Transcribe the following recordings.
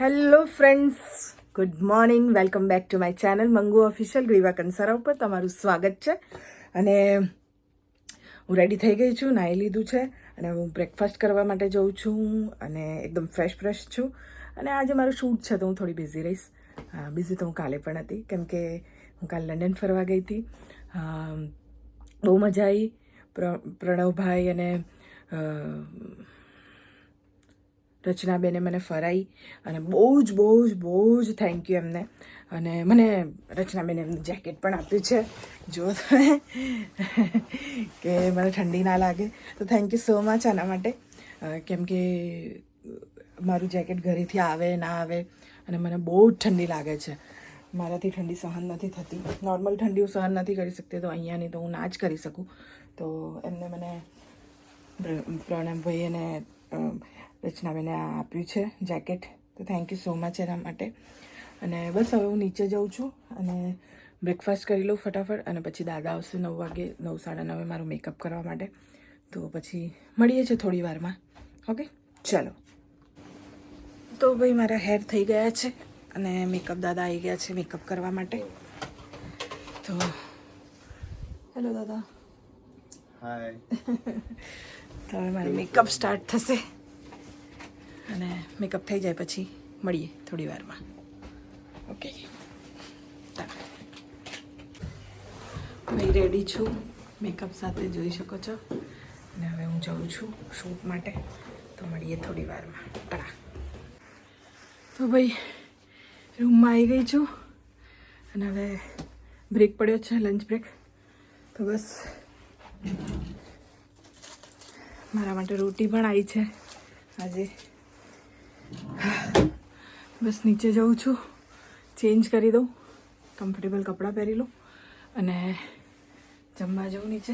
Hello friends good morning welcome back to my channel Mangu official Griva Kansara ઉપર તમારું સ્વાગત છે. અને હું રેડી થઈ ગઈ છું નાહી લીધું છે, અને હું બ્રેકફાસ્ટ કરવા માટે જઉં છું, અને એકદમ ફ્રેશ ફ્રેશ છું. અને આજે મારું શૂટ છે, તો હું થોડી બિઝી રહીશ. બિઝી તો હું કાલે પણ હતી, કેમ કે હું કાલે લંડન ફરવા ગઈ હતી. બહુ મજા આવી પ્ર, પ્રણવભાઈ અને રચનાબેને મને ફરાઈ અને બહુ જ બહુ જ બહુ જ થેન્ક યુ એમને. અને મને રચનાબેને એમનું જેકેટ પણ આપ્યું છે. જો તમે કે મને ઠંડી ના લાગે. તો થેન્ક યુ સો મચ આના માટે. કેમ કે મારું જેકેટ ઘરેથી આવે, ના આવે અને મને બહુ જ ઠંડી લાગે છે. મારાથી ઠંડી સહન નથી થતી. નોર્મલ ઠંડી હું સહન નથી કરી શકતી, તો અહીંયાની તો હું ના જ કરી શકું. તો એમને મને પ્ર- પ્રણવભાઈ અને રચનાબેને આ આપ્યું છે જેકેટ. તો થેન્ક યુ સો મચ એના માટે. અને બસ હવે હું નીચે જાઉં છું અને બ્રેકફાસ્ટ કરી લઉં ફટાફટ અને પછી દાદા આવશે નવ વાગે નવ સાડા નવે મારું મેકઅપ કરવા માટે. તો પછી મળીએ છીએ થોડી વારમાં. ઓકે ચાલો. તો ભાઈ મારા હેર થઈ ગયા છે અને મેકઅપ દાદા આવી ગયા છે મેકઅપ કરવા માટે. તો હેલો દાદા. હાય તો હવે મારું મેકઅપ સ્ટાર્ટ થશે. અને મેકઅપ થઈ જાય પછી મળીએ થોડી વારમાં. ઓકે મેં રેડી છું. મેકઅપ સાથે જોઈ શકો છો. અને હવે હું જાઉં છું શૂટ માટે. તો મળીએ થોડી વારમાં. ટા તો ભાઈ રૂમમાં આવી ગઈ છું. અને હવે બ્રેક પડ્યો છે લંચ બ્રેક તો બસ. મારા માટે રોટી પણ આવી છે. આજે બસ નીચે જાઉં છું. ચેન્જ કરી દઉં. કમ્ફર્ટેબલ કપડાં પહેરી લઉં અને જમવા જાઉં નીચે.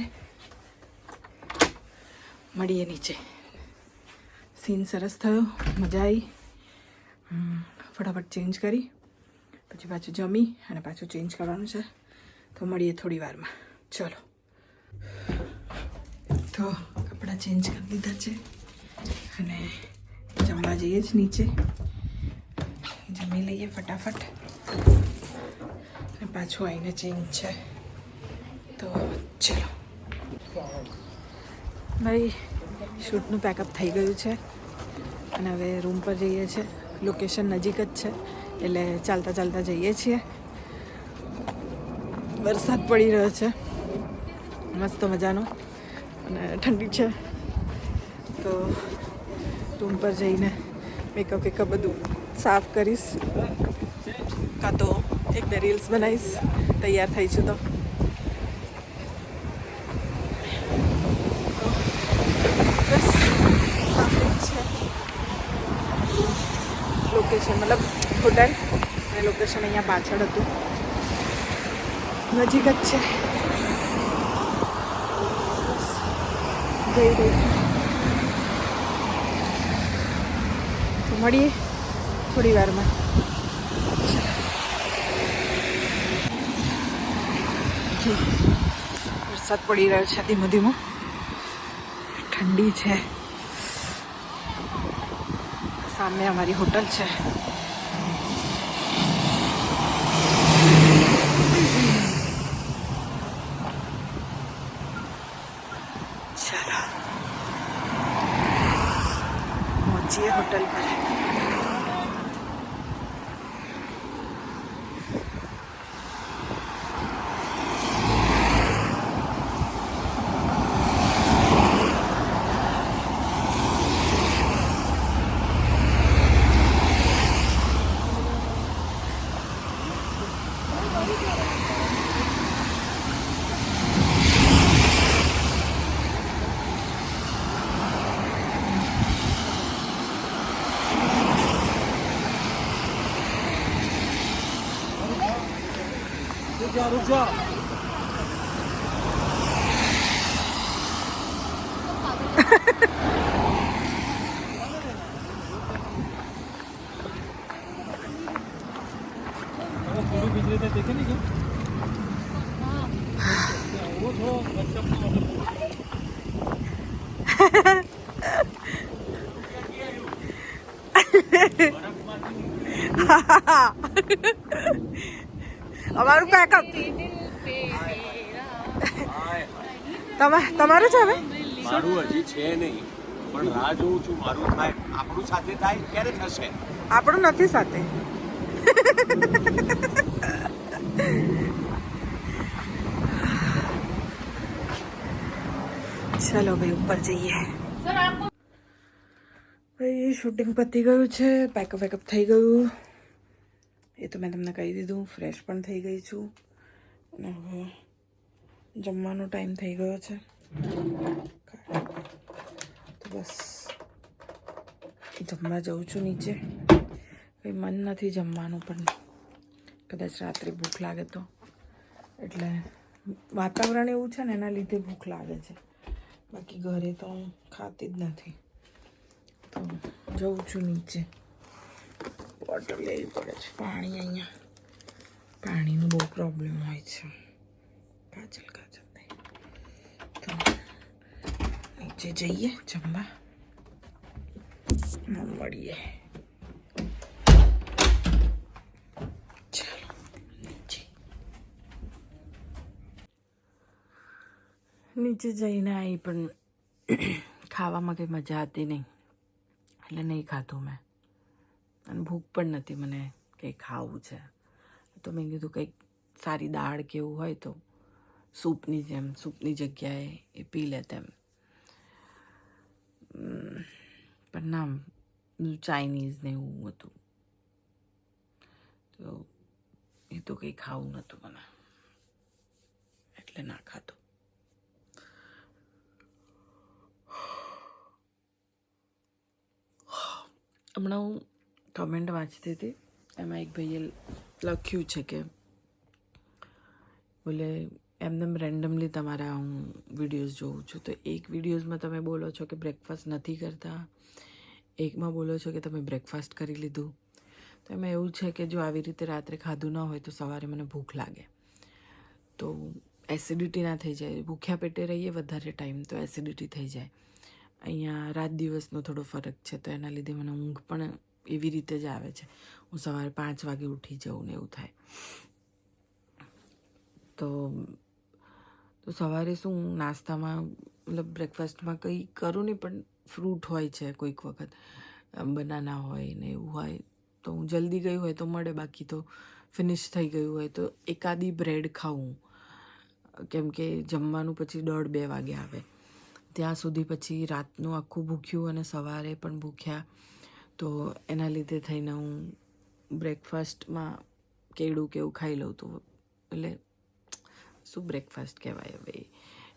મળીએ નીચે. સીન સરસ થયો. મજા આવી ફટાફટ ચેન્જ કરી. પછી પાછું જમી અને પાછું ચેન્જ કરવાનું છે. તો મળીએ થોડી વારમાં. ચલો. તો કપડાં ચેન્જ કરી દીધા છે. અને જમવા જઈએ જ નીચે. જમી લઈએ ફટાફટ. અને પાછું આવીને ચેન્જ છે. તો ચલો. ભાઈ, શૂટનું પેકઅપ થઈ ગયું છે. અને હવે રૂમ પર જઈએ છીએ. લોકેશન નજીક જ છે, એટલે ચાલતા ચાલતા જઈએ છીએ. વરસાદ પડી રહ્યો છે. મસ્ત મજાનો. અને ઠંડી છે. તો રૂમ પર જઈને મેકઅપ વેકઅપ બધું સાફ કરીશ. કાં તો એક બે રીલ્સ બનાવીશ. તૈયાર થઈ છું તો. લોકેશન મતલબ હોટલ અને લોકેશન અહીંયા પાછળ હતું. નજીક જ છે. જઈ રહી મળીએ. થોડી વારમાં વરસાદ પડી રહ્યો છે ધીમો ધીમો. ઠંડી છે. સામે અમારી હોટલ છે. ચાલો. પહોંચીએ હોટલ પર. रुक जा रुक जा અમારું પેકઅપ તમારું છે હવે? મારું હજી છે નહીં પણ રાહ જોઉં છું મારું થાય. આપણું સાથે થાય ક્યારે થશે? આપણું નથી સાથે. ચલો ભાઈ ઉપર જઈએ. ભાઈ શૂટિંગ પતી ગયું છે પેકઅપ વેકઅપ થઈ ગયું. એ તો મેં તમને કહી દીધું ફ્રેશ પણ થઈ ગઈ છું. અને હવે જમવાનો ટાઈમ થઈ ગયો છે. તો બસ. જમવા જાઉં છું નીચે. કંઈ મન નથી જમવાનું પણ. કદાચ રાત્રે ભૂખ લાગે તો. એટલે વાતાવરણ એવું છે ને, એના લીધે ભૂખ લાગે છે. બાકી ઘરે તો હું ખાતી જ નથી. તો જઉં છું નીચે. વોટર લેવી પડે છે. પાણી અહીંયા. પાણીનો બહુ પ્રોબ્લેમ હોય છે. કાજલ નહીં તો નીચે જઈએ જમવા. મળીએ. નીચે. જઈને આવી પણ ખાવામાં કંઈ મજા હતી નહીં. એટલે નહીં ખાધું મેં. અને ભૂખ પણ નથી મને કંઈ ખાવું છે. તો મેં કીધું કંઈક સારી દાળ કે એવું હોય તો સૂપની જેમ, સૂપની જગ્યાએ એ પી લે તેમ. પણ ના ચાઇનીઝ ને એવું હતું. તો એ તો કંઈ ખાવું નહોતું મને. એટલે ના ખાધું. હમણાં હું કમેન્ટ વાંચતી હતી. એમાં એક ભાઈએ લખ્યું છે કે, બોલે એમનેમ રેન્ડમલી તમારા હું વિડીયોઝ જોઉં છું. તો એક વિડીયોઝમાં તમે બોલો છો કે બ્રેકફાસ્ટ નથી કરતા? એકમાં બોલો છો કે તમે બ્રેકફાસ્ટ કરી લીધું? તો એમાં એવું છે કે જો આવી રીતે રાત્રે ખાધું ન હોય તો સવારે મને ભૂખ લાગે. તો એસિડિટી ના થઈ જાય. ભૂખ્યા પેટે રહીએ વધારે ટાઈમ તો એસિડિટી થઈ જાય. અહીંયા રાત દિવસનો થોડો ફરક છે તો એના લીધે મને ઊંઘ પણ એવી રીતે જ આવે છે. હું સવારે પાંચ વાગે ઉઠી જાઉં ને એવું થાય. તો તો સવારે શું નાસ્તામાં, મતલબ બ્રેકફાસ્ટમાં કંઈ કરું નહીં, પણ ફ્રૂટ હોય છે કોઈક વખત. બનાના હોય ને એવું હોય, તો હું જલ્દી ગઈ હોય તો મળે, બાકી તો ફિનિશ થઈ ગયું હોય તો એકાદી બ્રેડ ખાઉં. કેમ કે જમવાનું પછી દોઢ બે વાગે આવે. ત્યાં સુધી પછી રાતનું આખું ભૂખ્યું અને સવારે પણ ભૂખ્યા તો એના લીધે થઈને હું બ્રેકફાસ્ટમાં કેળું કે એવું ખાઈ લઉં તો એટલે શું બ્રેકફાસ્ટ કહેવાય હવે?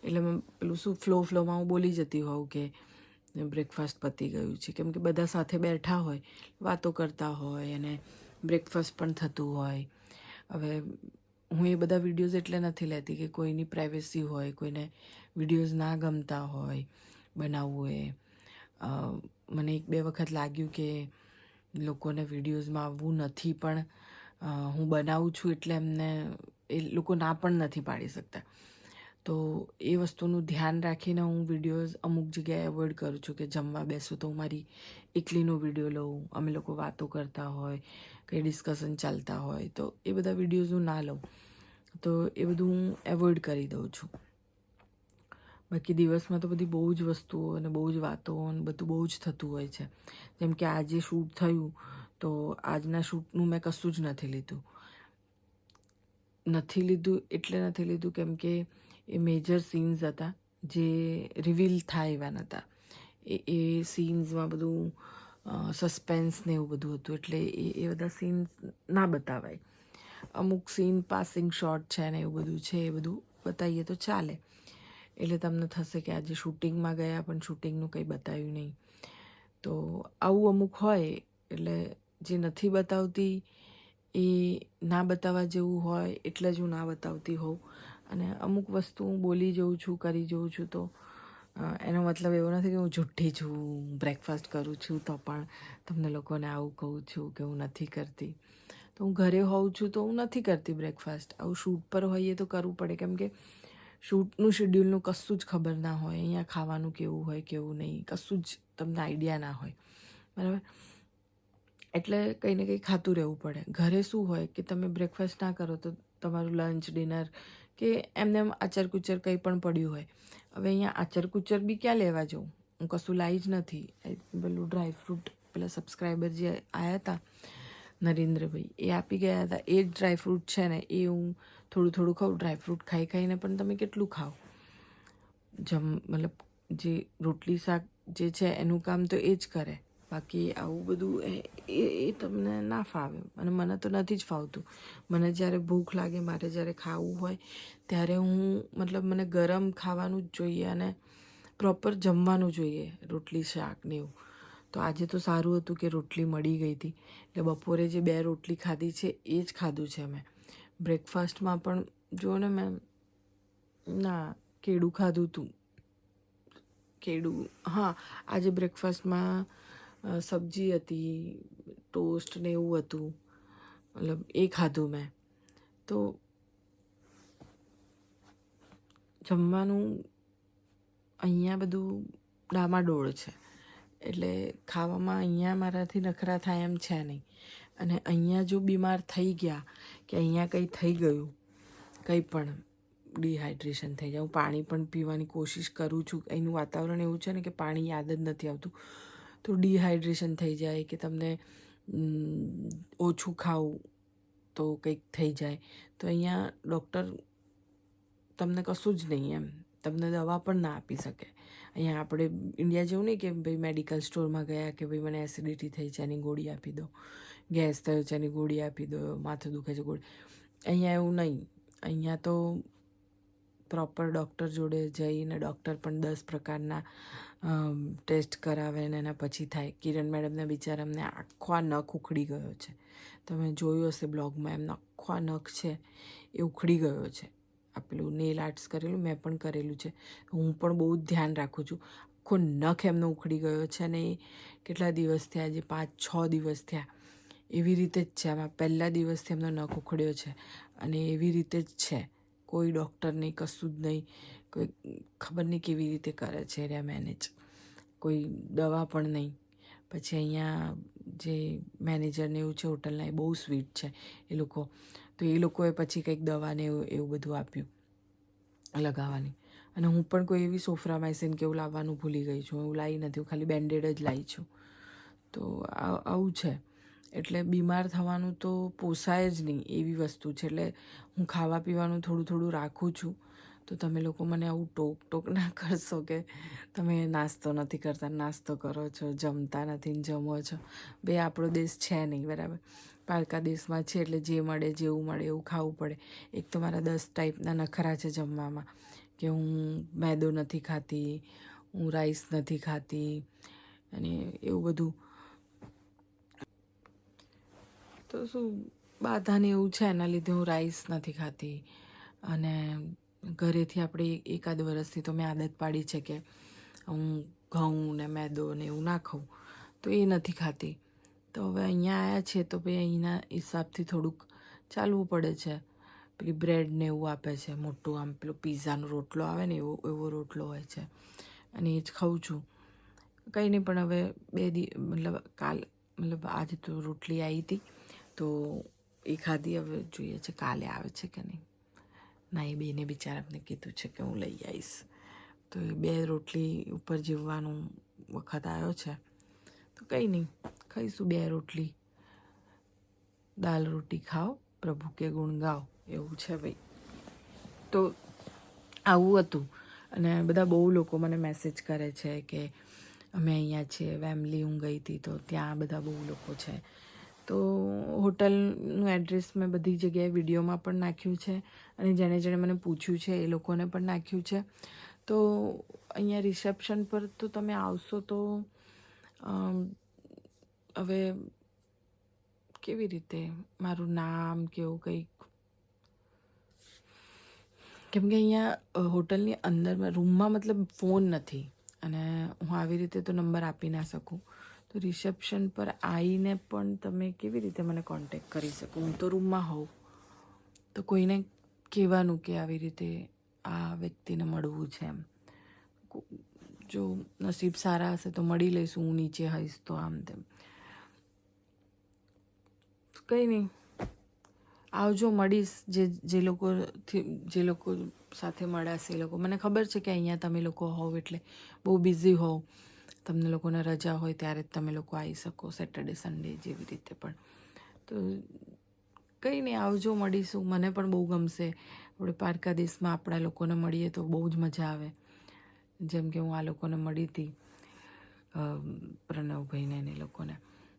એટલે મેં પેલું શું ફ્લો ફ્લોમાં હું બોલી જતી હોઉં કે બ્રેકફાસ્ટ પતી ગયું છે. કેમ કે બધા સાથે બેઠા હોય, વાતો કરતા હોય અને બ્રેકફાસ્ટ પણ થતું હોય. હવે હું એ બધા વિડીયોઝ એટલે નથી લેતી કે કોઈની પ્રાઇવેસી હોય, કોઈને વિડીયોઝ ના ગમતા હોય, બનાવવું એ. મને એક બે વખત લાગ્યું કે લોકોને વિડીયોઝમાં આવવું નથી પણ હું બનાવું છું એટલે એમને એ લોકો ના પણ નથી પાડી શકતા. તો એ વસ્તુનું ધ્યાન રાખીને હું વિડીયોઝ અમુક જગ્યાએ એવોઇડ કરું છું કે જમવા બેસું તો હું મારી એકલીનો વીડિયો લઉં, અમે લોકો વાતો કરતા હોય, કંઈ ડિસ્કશન ચાલતા હોય, તો એ બધા વિડીયોઝ હું ના લઉં. તો એ બધું હું એવોઇડ કરી દઉં છું. બાકી દિવસમાં તો બધી બહુ જ વસ્તુઓ અને બહુ જ વાતો અને બધું બહુ જ થતું હોય છે. જેમ કે આજે શૂટ થયું, તો આજના શૂટનું મેં કશું જ નથી લીધું. નથી લીધું એટલે નથી લીધું કેમ કે એ મેજર સીન્સ હતા, જે રિવીલ થાય એવા નહોતા એ એ સીન્સમાં બધું સસ્પેન્સ ને એવું બધું હતું, એટલે એ એ બધા સીન્સ ના બતાવાય. અમુક સીન પાસિંગ શોટ છે ને એવું બધું છે, એ બધું બતાવીએ તો ચાલે. એટલે તમને થશે કે આજે શૂટિંગમાં ગયા, પણ શૂટિંગનું કંઈ બતાવ્યું નહીં. તો આવું અમુક હોય, એટલે જે નથી બતાવતી એ ના બતાવવા જેવું હોય, એટલે જ હું ના બતાવતી હોઉં. અને અમુક વસ્તુ હું બોલી જઉં છું, કરી જઉં છું, તો એનો મતલબ એવો નથી કે હું જુઠ્ઠી છું બ્રેકફાસ્ટ કરું છું, તો પણ તમને લોકોને આવું કહું છું કે હું નથી કરતી. તો હું ઘરે હોઉં છું, તો હું નથી કરતી બ્રેકફાસ્ટ આવું શૂટ પર હોઈએ તો કરવું પડે. કેમ કે શૂટનું શેડ્યુલનું કશું જ ખબર ના હોય. અહીંયા ખાવાનું કેવું હોય, કેવું નહીં, કશું જ તમને આઈડિયા ના હોય. બરાબર? એટલે કંઈ ને કંઈ ખાતું રહેવું પડે. ઘરે શું હોય કે તમે બ્રેકફાસ્ટ ના કરો તો તમારું લંચ ડિનર કે એમને એમ આચરકુચર કંઈ પણ પડ્યું હોય. હવે અહીંયા આચરકુચર બી ક્યાં લેવા જવું? હું કશું લાવી જ નથી. પેલું ડ્રાય ફ્રૂટ પેલા સબસ્ક્રાઈબર જે આવ્યા હતા નરેન્દ્રભાઈ, એ આપી ગયા હતા. એ જ ડ્રાયફ્રૂટ છે ને, એ હું થોડું થોડું ખાઉં ડ્રાયફ્રૂટ ખાઈ ખાઈને પણ તમે કેટલું ખાઓ? જમ, મતલબ જે રોટલી શાક જે છે એનું કામ તો એ જ કરે. બાકી આવું બધું એ એ તમને ના ફાવે. અને મને તો નથી જ ફાવતું. મને જ્યારે ભૂખ લાગે, મારે જ્યારે ખાવું હોય, ત્યારે હું, મતલબ મને ગરમ ખાવાનું જ જોઈએ અને પ્રોપર જમવાનું જોઈએ રોટલી શાક ને એવું. તો આજે તો સારું હતું કે રોટલી મળી ગઈ હતી. એટલે બપોરે જે બે રોટલી ખાધી છે, એ જ ખાધું છે મેં. બ્રેકફાસ્ટમાં પણ જો ને મેં, ના, કેળું ખાધું હતું કેળું, હા, આજે બ્રેકફાસ્ટમાં સબ્જી હતી, ટોસ્ટ ને એવું હતું. મતલબ એ ખાધું મેં. તો જમવાનું અહીંયા બધું ડામાડોળ છે. એટલે ખાવામાં અહીંયા મારાથી નખરા થાય એમ છે નહીં. અને અહીંયા જો બીમાર થઈ ગયા કે અહીંયા કંઈ થઈ ગયું, કંઈ પણ ડિહાઇડ્રેશન થઈ જાય. હું પાણી પણ પીવાની કોશિશ કરું છું. અહીંનું વાતાવરણ એવું છે ને કે પાણી યાદ જ નથી આવતું. તો ડિહાઇડ્રેશન થઈ જાય કે તમને ઓછું ખાવું તો કંઈક થઈ જાય. તો અહીંયા ડૉક્ટર તમને કશું જ નહીં એમ. તમને દવા પણ ના આપી શકે. અહીંયા આપણે ઇન્ડિયા જેવું નહીં કે ભાઈ મેડિકલ સ્ટોરમાં ગયા કે ભાઈ મને એસિડિટી થઈ છે, એની ગોળી આપી દો ગેસ થયો છે, એની ગોળી આપી દો, માથું દુખે છે, ગોળી. અહીંયા એવું નહીં. અહીંયા તો પ્રોપર ડૉક્ટર જોડે જઈને ડૉક્ટર પણ દસ પ્રકારના ટેસ્ટ કરાવે ને એના પછી થાય. કિરણ મેડમને બિચારા એમને આખો નખ ઉખડી ગયો છે. તમે જોયું હશે બ્લોગમાં એમનો આખો નખ છે એ ઉખડી ગયો છે. પેલું નેલ આર્ટ્સ કરેલું, મેં પણ કરેલું છે. હું પણ બહુ જ ધ્યાન રાખું છું. આખો નખ એમનો ઉખડી ગયો છે અને એ કેટલા દિવસ થયા, જે પાંચ, છ દિવસ થયા. એવી રીતે જ છે. આમાં પહેલા દિવસથી એમનો નખ ઉખડ્યો છે અને એવી રીતે જ છે. કોઈ ડૉક્ટર નહીં, કશું જ નહીં. કોઈ ખબર નહીં કેવી રીતે કરે છે, એરિયા મેનેજ. કોઈ દવા પણ નહીં. પછી અહીંયા જે મેનેજરને એવું છે હોટલના એ બહુ સ્વીટ છે એ લોકો. તો એ લોકોએ પછી કંઈક દવાને એવું એવું બધું આપ્યું લગાવવાની. અને હું પણ કોઈ એવી સોફ્રામાઇસિન કે એવું લાવવાનું ભૂલી ગઈ છું. એવું લાવી નથી, હું ખાલી બેન્ડેડ જ લાવી છું. તો આવું છે. એટલે બીમાર થવાનું તો પોસાય જ નહીં એવી વસ્તુ છે. એટલે હું ખાવા પીવાનું થોડું થોડું રાખું છું. તો તમે લોકો મને આવું ટોક ટોક ના કરશો કે તમે નાસ્તો નથી કરતા? નાસ્તો કરો છો, જમતા નથી જમો છો. બે, આપણો દેશ છે નહીં, બરાબર? પારકા દેશમાં છે એટલે જે મળે જેવું મળે, એવું ખાવું પડે. એક તો મારા દસ ટાઈપના નખરા છે જમવામાં. કે હું મેદો નથી ખાતી, હું રાઈસ નથી ખાતી, અને એવું બધું. તો શું બાધાને એવું છે એના લીધે હું રાઈસ નથી ખાતી? અને ઘરેથી આપણે એકાદ વર્ષથી તો મેં આદત પાડી છે કે હું ઘઉં ને મેદો ને એવું ના ખાઉં. તો એ નથી ખાતી. તો હવે અહીંયા આવ્યા છે તો ભાઈ અહીંના હિસાબથી થોડુંક ચાલવું પડે છે. પેલી બ્રેડ ને એવું આપે છે, મોટું આમ પેલો પીઝાનો રોટલો આવે ને એવો એવો રોટલો હોય છે. અને એ જ ખાઉં છું. કંઈ નહીં, પણ હવે બે દી, મતલબ કાલ, મતલબ આજે તો રોટલી આવી હતી. તો એ ખાધી, હવે જોઈએ છે કાલે આવે છે કે નહીં. ના એ બેને બિચારાને કીધું છે કે હું લઈ આવીશ તો એ બે રોટલી ઉપર જીવવાનું વખત આવ્યો છે. તો કંઈ નહીં, ખાઈશું બે રોટલી. દાલ રોટી ખાઓ, પ્રભુ કે ગુણ ગાઓ, એવું છે ભાઈ. તો આવું હતું. અને બધા બહુ લોકો મને મેસેજ કરે છે કે અમે અહીંયા છીએ વેમલી હું ગઈ હતી, તો ત્યાં બધા બહુ લોકો છે. તો હોટલનું એડ્રેસ મેં બધી જગ્યાએ વિડીયોમાં પણ નાખ્યું છે અને જેણે જેણે મને પૂછ્યું છે એ લોકોને પણ નાખ્યું છે. તો અહીંયા રિસેપ્શન પર તો તમે આવશો તો હવે કેવી રીતે? મારું નામ કે એવું કંઈક? કેમ કે અહીંયા હોટલની અંદરમાં રૂમમાં મતલબ ફોન નથી અને હું આવી રીતે તો નંબર આપી ના શકું. રિસેપ્શન પર આવીને પણ તમે કેવી રીતે મને કોન્ટેક કરી શકો? હું તો રૂમમાં હોઉં. તો કોઈને કહેવાનું કે આવી રીતે આ વ્યક્તિને મળવું છે એમ. જો નસીબ સારા હશે તો મળી લઈશું, હું નીચે હઈશ તો આમ તેમ. કંઈ નહીં આવજો મળીશ. જે જે લોકોથી જે લોકો સાથે મળાશે એ લોકો. મને ખબર છે કે અહીંયા તમે લોકો હોવ એટલે બહુ બિઝી હોવ. તમને લોકોને રજા હોય ત્યારે જ તમે લોકો આવી શકો સેટરડે સન્ડે જેવી રીતે પણ. તો કંઈ નહીં, આવજો, મળીશું. મને પણ બહુ ગમશે. આપણે પારકા દેશમાં આપણા લોકોને મળીએ તો બહુ જ મજા આવે. જેમ કે હું આ લોકોને મળી હતી પ્રણવભાઈને એને લોકોને.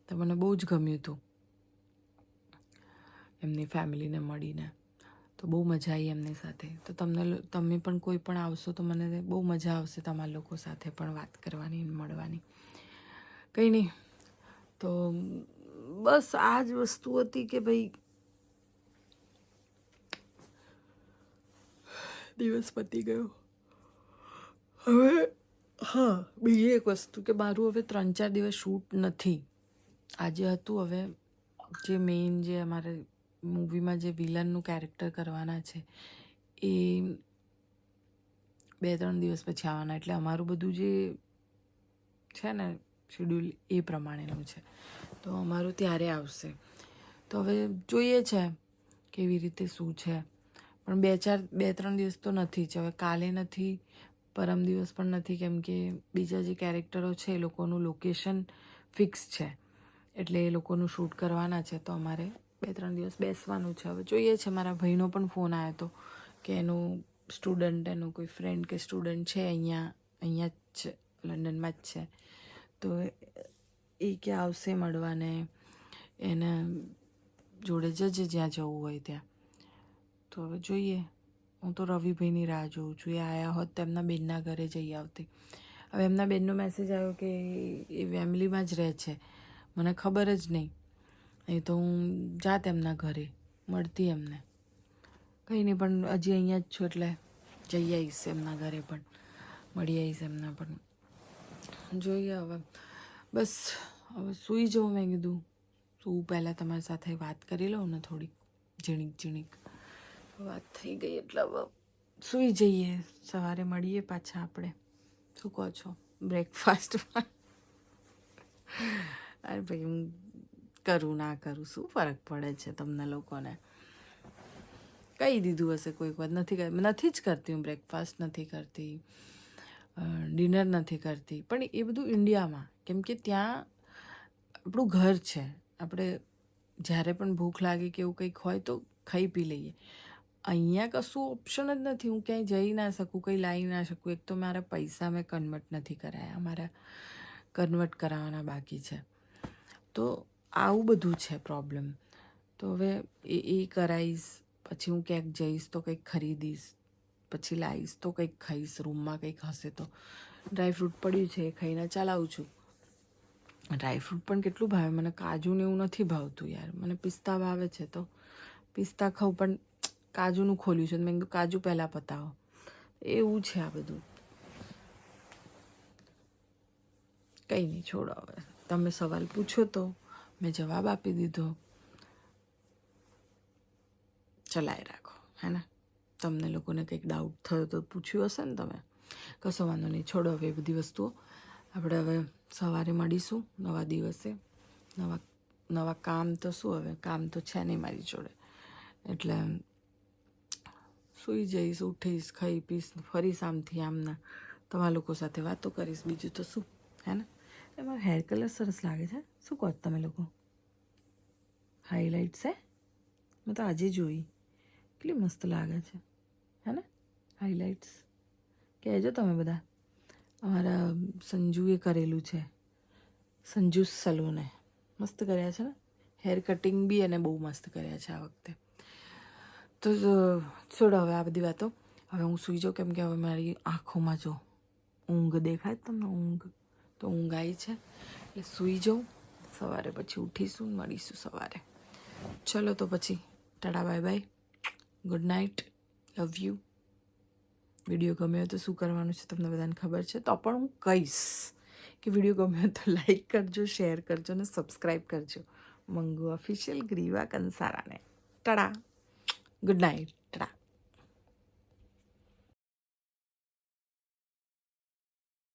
તો મને બહુ જ ગમ્યું હતું એમની ફેમિલીને મળીને. તો બહુ મજા આવી એમની સાથે. તો તમને તમે પણ કોઈ પણ આવશો તો મને બહુ મજા આવશે તમારા લોકો સાથે પણ વાત કરવાની મળવાની. કંઈ નહીં. તો બસ આ જ વસ્તુ હતી કે ભાઈ દિવસ પતી ગયો. હવે, હા, બીજી એક વસ્તુ કે મારું હવે ત્રણ ચાર દિવસ શૂટ નથી. આજે હતું, હવે જે મેઇન જે અમારે મૂવીમાં જે વિલનનું કેરેક્ટર કરવાના છે, એ બે ત્રણ દિવસ પછી આવવાના. એટલે અમારું બધું જે છે ને શેડ્યુલ એ પ્રમાણેનું છે. તો અમારું ત્યારે આવશે. તો હવે જોઈએ છે કેવી રીતે શું છે. પણ બે ચાર બે ત્રણ દિવસ તો નથી જ. હવે કાલે નથી, પરમ દિવસ પણ નથી. કેમ કે બીજા જે કેરેક્ટરો છે એ લોકોનું લોકેશન ફિક્સ છે. એટલે એ લોકોનું શૂટ કરવાના છે. તો અમારે બે ત્રણ દિવસ બેસવાનું છે. હવે જોઈએ છે, મારા ભાઈનો પણ ફોન આવ્યો હતો કે એનું સ્ટુડન્ટ એનું કોઈ ફ્રેન્ડ કે સ્ટુડન્ટ છે અહીંયા અહીંયા જ છે, લંડનમાં જ છે. તો એ કે આવશે મળવાને, એને જોડે જજે જ્યાં જવું હોય ત્યાં. તો હવે જોઈએ, હું તો રવિભાઈની રાહ જોઉં છું. એ આવ્યા હોત તો એમના બેનના ઘરે જઈ આવતી. હવે એમના બેનનો મેસેજ આવ્યો કે એ ફેમિલીમાં જ રહે છે. મને ખબર જ નહીં. નહીં તો હું જાત એમના ઘરે, મળતી એમને. કંઈ નહીં, પણ હજી અહીંયા જ છું એટલે જઈ આવીશ એમના ઘરે પણ, મળી આવીશ એમના પણ. જોઈએ હવે. બસ, હવે સૂઈ જવું મેં કીધું. શું પહેલાં તમારી સાથે વાત કરી લઉં ને થોડીક, ઝીણીક ઝીણીક. વાત થઈ ગઈ એટલે હવે સૂઈ જઈએ, સવારે મળીએ પાછા આપણે. શું કહો છો? બ્રેકફાસ્ટમાં અરે ભાઈ, હું કરું, ના કરું, શું ફરક પડે છે તમને લોકોને? કહી દીધું હશે કોઈક વાર. નથી કર નથી જ કરતી હું બ્રેકફાસ્ટ નથી કરતી ડિનર નથી કરતી. પણ એ બધું ઇન્ડિયામાં કેમ કે ત્યાં આપણું ઘર છે. આપણે જ્યારે પણ ભૂખ લાગે કે એવું કંઈક હોય તો ખાઈ પી લઈએ. અહીંયા કશું ઓપ્શન જ નથી. હું ક્યાંય જઈ ના શકું, કંઈ લાવી ના શકું. એક તો મારા પૈસા મેં કન્વર્ટ નથી કરાયા. મારા કન્વર્ટ કરાવવાના બાકી છે. તો આવું બધું છે પ્રોબ્લેમ તો હવે એ એ કરાવીશ પછી હું ક્યાંક જઈશ તો કંઈક ખરીદીશ, પછી લાવીશ તો કંઈક ખાઈશ, રૂમમાં કંઈક હશે તો. ડ્રાયફ્રૂટ પડ્યું છે એ ખાઈને ચલાવું છું. ડ્રાયફ્રૂટ પણ કેટલું ભાવે, મને કાજુને એવું નથી ભાવતું યાર. મને પિસ્તા ભાવે છે તો. પિસ્તા ખાઉં પણ કાજુનું ખોલ્યું છે મેં કીધું કાજુ પહેલાં પતાવો. એવું છે આ બધું. કંઈ નહીં, છોડો હવે. તમે સવાલ પૂછો તો. મેં જવાબ આપી દીધો. ચલાવી રાખો, હે ને? તમને લોકોને કંઈક ડાઉટ થયો તો પૂછ્યું હશે ને તમે? કશો વાંધો નહીં, છોડો હવે એ બધી વસ્તુઓ. આપણે હવે સવારે મળીશું, નવા દિવસે. નવા નવા કામ તો શું હવે? કામ તો છે નહીં મારી જોડે. એટલે સૂઈ જઈશ, ઉઠીશ ખાઈ પીશ ફરી આમથી આમના. તમારા લોકો સાથે વાતો કરીશ, બીજું તો શું, હે ને? એમાં હેર કલર સરસ લાગે છે શું કહો તમે લોકો હાઇલાઇટ છે મેં તો આજે જોઈ કેટલી મસ્ત લાગે છે હે ને હાઇલાઇટ્સ કહેજો તમે બધા અમારા સંજુએ કરેલું છે સંજુ સલૂને મસ્ત કર્યા છે ને હેર કટિંગ બી એને બહુ મસ્ત કર્યા છે આ વખતે તો છોડો હવે આ બધી વાતો હવે હું સૂઈ જાઉં કેમ કે હવે મારી આંખોમાં જો ઊંઘ દેખાય તમને ઊંઘ તો ઊંઘ આવી છે. એટલે સૂઈ જાઉં. સવારે પછી ઉઠીશું, મળીશું સવારે. ચલો તો પછી. Tata, bye bye. Good night love you video ગમ્યો તો શું કરવાનું છે તમને બધાને ખબર છે? તો પણ હું કહીશ કે વીડિયો ગમ્યો તો લાઈક કરજો શેર કરજો અને સબસ્ક્રાઈબ કરજો. Mangu official Griva કંસારાને. Tada good night